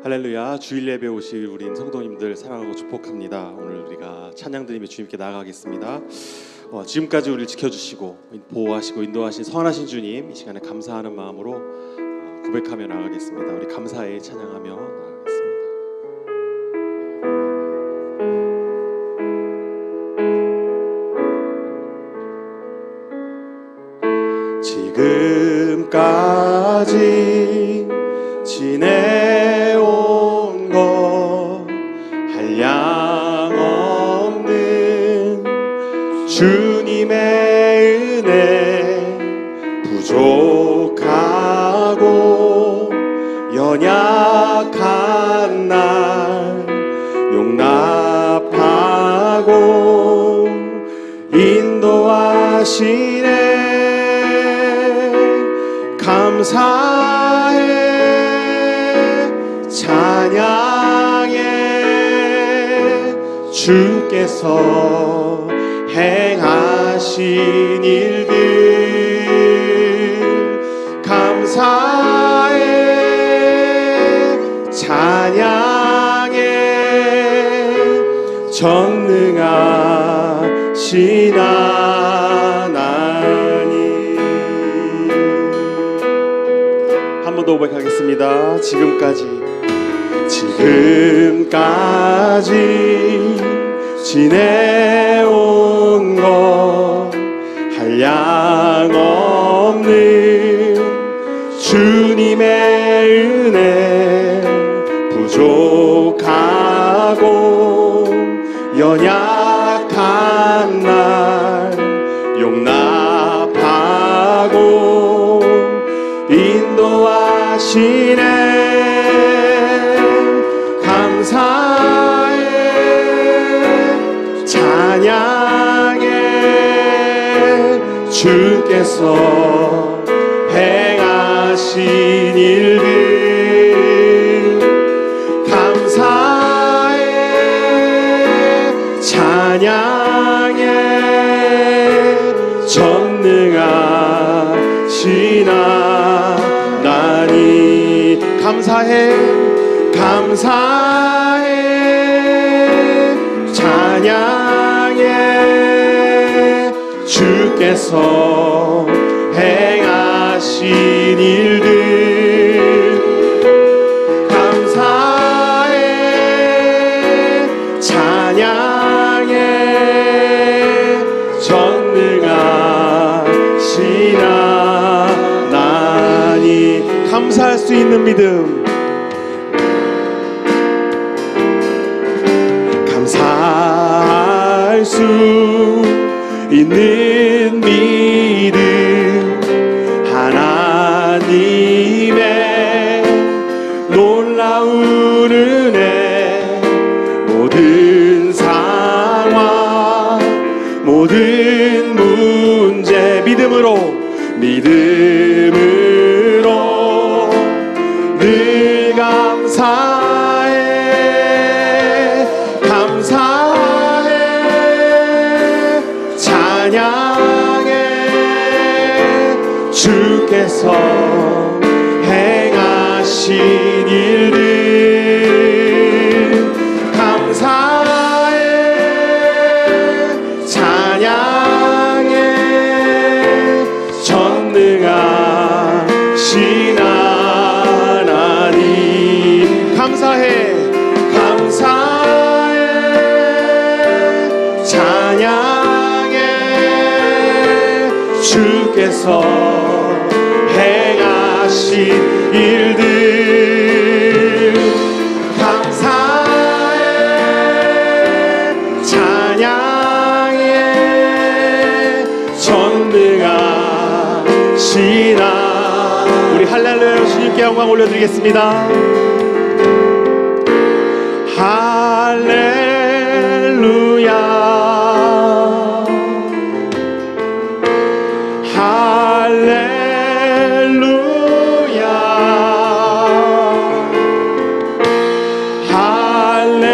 할렐루야 주일 예배 오실 우린 성도님들 사랑하고 축복합니다. 오늘 우리가 찬양 드리며 주님께 나아가겠습니다. 어, 지금까지 우리를 지켜주시고 보호하시고 인도하신 선하신 주님 이 시간에 감사하는 마음으로 어, 고백하며 나아가겠습니다. 우리 감사에 찬양하며 나아가겠습니다. 지금까지 지내 주께서 행하신 일들 감사해 찬양해 전능하신 하나님 한 번 더 고백하겠습니다. 지금까지 지금까지 지내 찬양해 주께서 행하신 일들 감사해 찬양해 전능하신 하나님 감사해 감사 주께서 행하신 일들 감사해 찬양해 전능하신 하나님. 감사할 수 있는 믿음 행하신 일들 영광 올려드리겠습니다. 할렐루야. 할렐루야. 할렐루야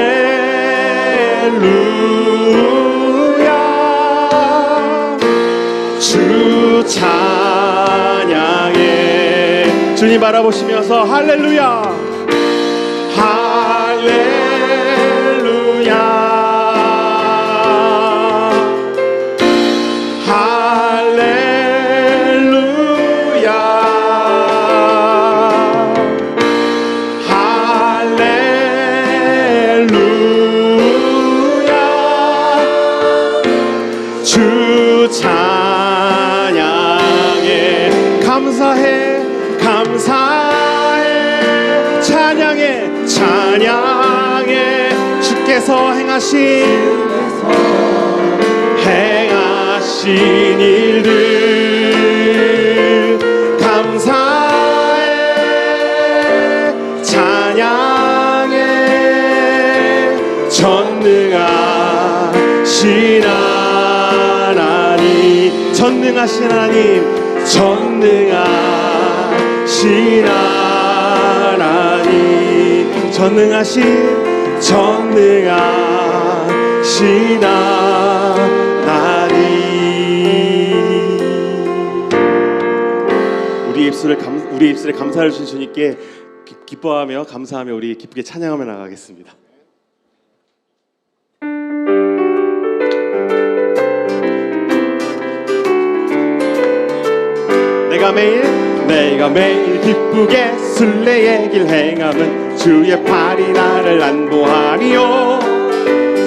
주님 바라보시면서 할렐루야. 할렐루야. 주 찬양에 감사해. 주께서 행하신 행하신 일들 감사해 찬양해 전능하신 하나님 전능하신 하나님 전능하신 하나님 전능하신 전능하신 하나님 우리 입술에 감 우리 입술에 감사를 주신 주님께 기, 기뻐하며 감사하며 우리 기쁘게 찬양하며 나가겠습니다. 내가 매일 내가 매일 기쁘게 순례의 길 행함은 주의 팔이 나를 안보하리요.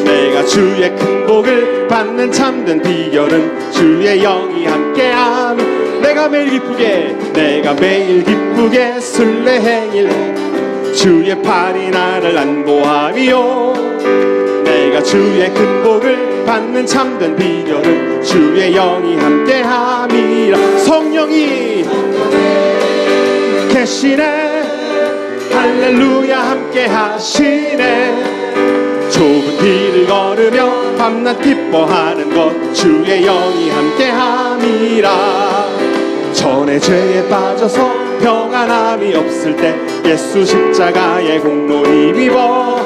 내가 주의 큰 복을 받는 참된 비결은 주의 영이 함께함. 내가 매일 기쁘게 내가 매일 기쁘게 순례의 길 주의 팔이 나를 안보하리요. 내가 주의 큰 복을 받는 참된 비결은 주의 영이 함께함이라. 성령이 계시네 할렐루야 함께 하시네. 좁은 길을 걸으며 밤낮 기뻐하는 것 주의 영이 함께 함이라. 전에 죄에 빠져서 평안함이 없을 때 예수 십자가의 공로 힘입어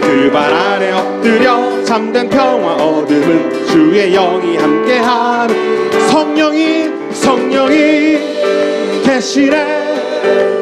그 발 아래 엎드려 잠든 평화 얻음은 주의 영이 함께 함. 성령이 성령이 계시네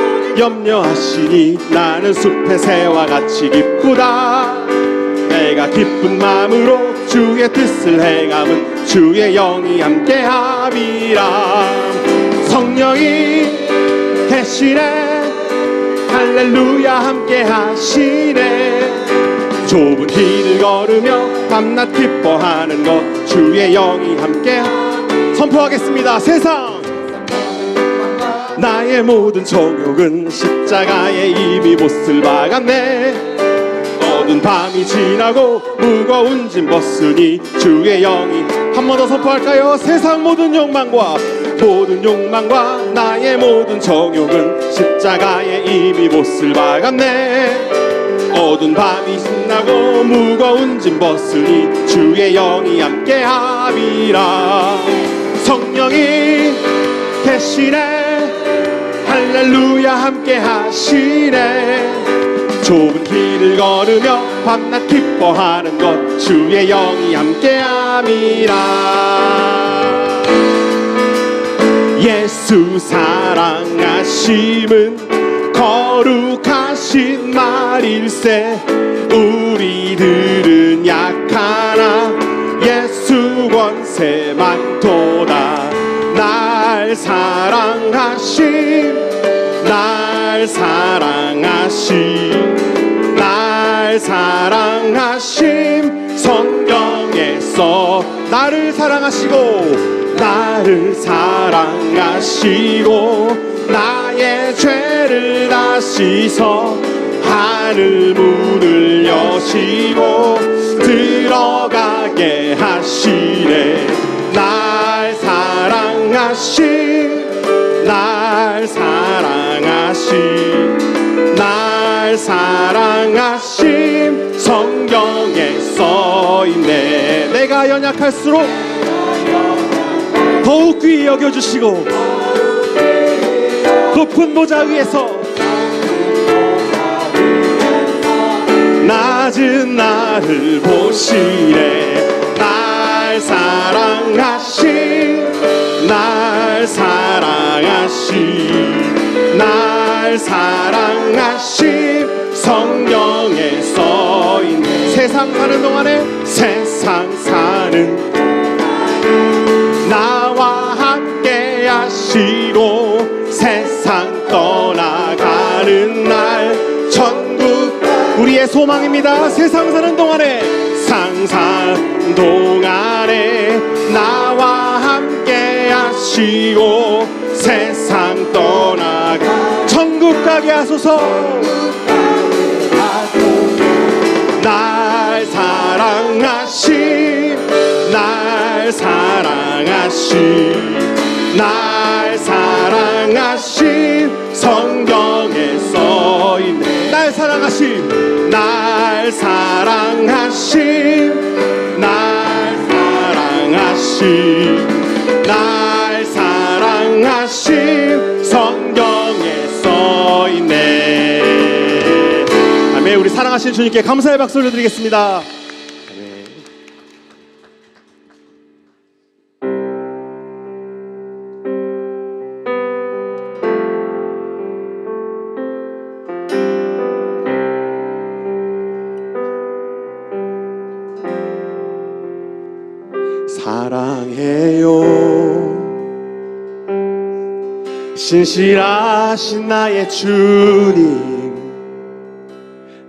염려하시니 나는 숲의 새와 같이 기쁘다. 내가 기쁜 마음으로 주의 뜻을 행함은 주의 영이 함께함이라. 성령이 계시네 할렐루야 함께하시네. 좁은 길을 걸으며 밤낮 기뻐하는 것 주의 영이 함께 선포하겠습니다. 세상 나의 모든 정욕은 십자가에 이미 못을 박았네. 어두운 밤이 지나고 무거운 짐 벗으니 주의 영이 한 번 더 선포할까요? 세상 모든 욕망과 모든 욕망과 나의 모든 정욕은 십자가에 이미 못을 박았네. 어두운 밤이 신나고 무거운 짐 벗으니 주의 영이 함께 함이라. 성령이 계시네 할렐루야 함께 하시네. 좁은 길을 걸으며 밤낮 기뻐하는 것 주의 영이 함께함이라. 예수 사랑하심은 거룩하신 말일세. 우리들은 약하나 예수 권세 많도다 날 사랑하심 날 사랑하심 날 사랑하심 성경에서 나를 사랑하시고 나를 사랑하시고 나의 죄를 다 씻어 하늘 문을 여시고 들어가게 하시네. 날 사랑하신 날 사랑하신 날 사랑하신 성경에 써있네. 내가 연약할수록 더욱 귀히 여겨주시고 높은 보좌 위에서 낮은 나를 보시네. 날 사랑하신 날 사랑하신 날날 사랑하신 성경에 써 있네 세상 사는 동안에 세상 사는 나와 함께 하시고 세상 떠나가는 날 천국 우리의 소망입니다. 세상 사는 동안에 상상 동안에 나와 함께 하시고 세상 떠나가. 천국 가게 하소서. 날 사랑하신 날 사랑하신 날 사랑하신 성경에 써있네. 날 사랑하신 날 사랑하신 날 사랑하신 사랑하신 주님께 감사의 박수 올려드리겠습니다. 아멘. 사랑해요. 신실하신 나의 주님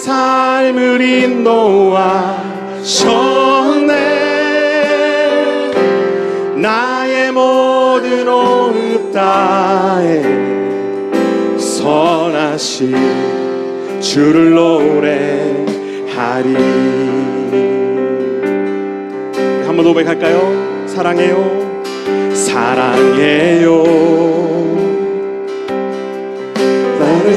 삶을 인도하셨네 나의 모든 호흡 다해 선하신 주를 노래하리. 한 번 고백할까요? 사랑해요. 사랑해요. 나를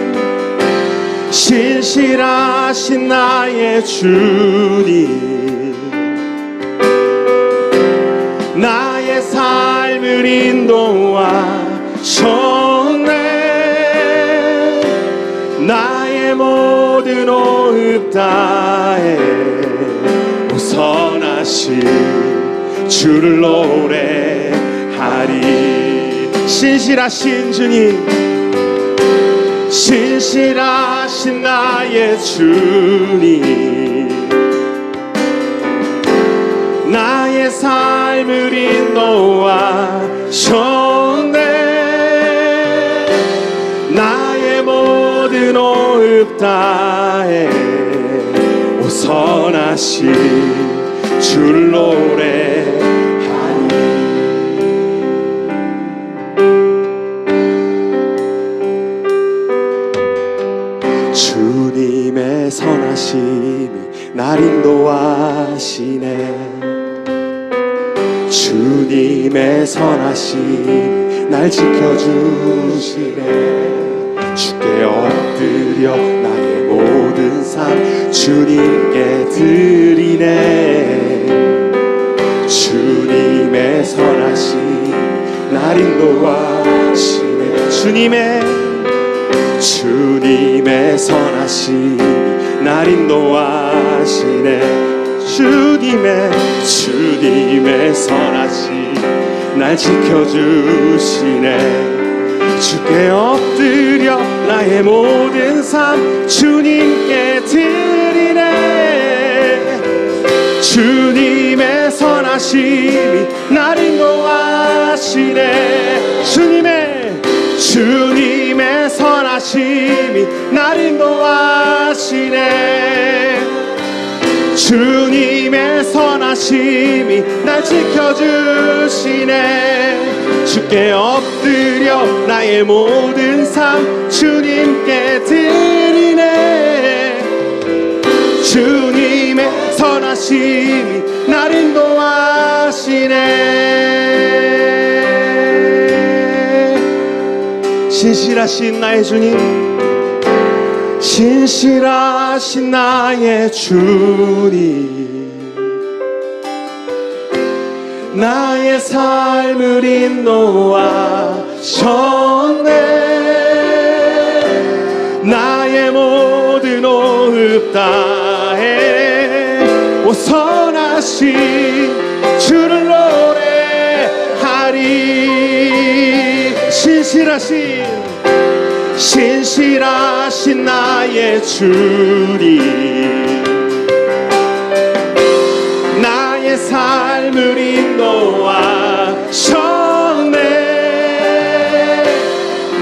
신실하신 나의 주님. 나의 삶을 인도하셨네. 나의 모든 호흡 다해 오 선하신 주를 노래하리. 신실하신 주님 신실하신 나의 주님. 나의 삶을 인도하셨네. 나의 모든 호흡 다해 오 선하신 주를 노래 선하심이 날 인도하시네. 주님의 선하심이 날 지켜주시네. 주께 엎드려 나의 모든 삶 주님께 드리네. 주님의 선하심 날 인도하시네. 주님의 주님의 선하심 날 인도하시네. 주님의 주님의 선하심 날 지켜주시네. 주께 엎드려 나의 모든 삶 주님께 드리네. 주님의 선하심이 날 인도하시네. 주님의 주님의 선하심이 날 인도하시네. 주님의 선하심이 날 지켜주시네. 주께 엎드려 나의 모든 삶 주님께 드리네. 주님의 선하심이 날 인도하시네 신실하신 나의 주님. 신실하신 나의 주님. 나의 삶을 인도하셨네. 나의 모든 호흡 다해. 오 선하신 주를 신실하신 신실하신 나의 주님. 나의 삶을 인도하셨네.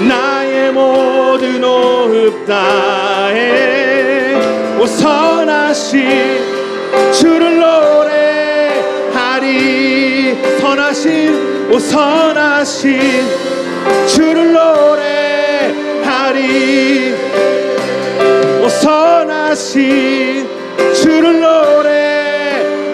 나의 모든 호흡 다해 오 선하신 주를 노래하리. 선하신 오 선하신 주를 노래하리. 오 선하신 주를 노래하리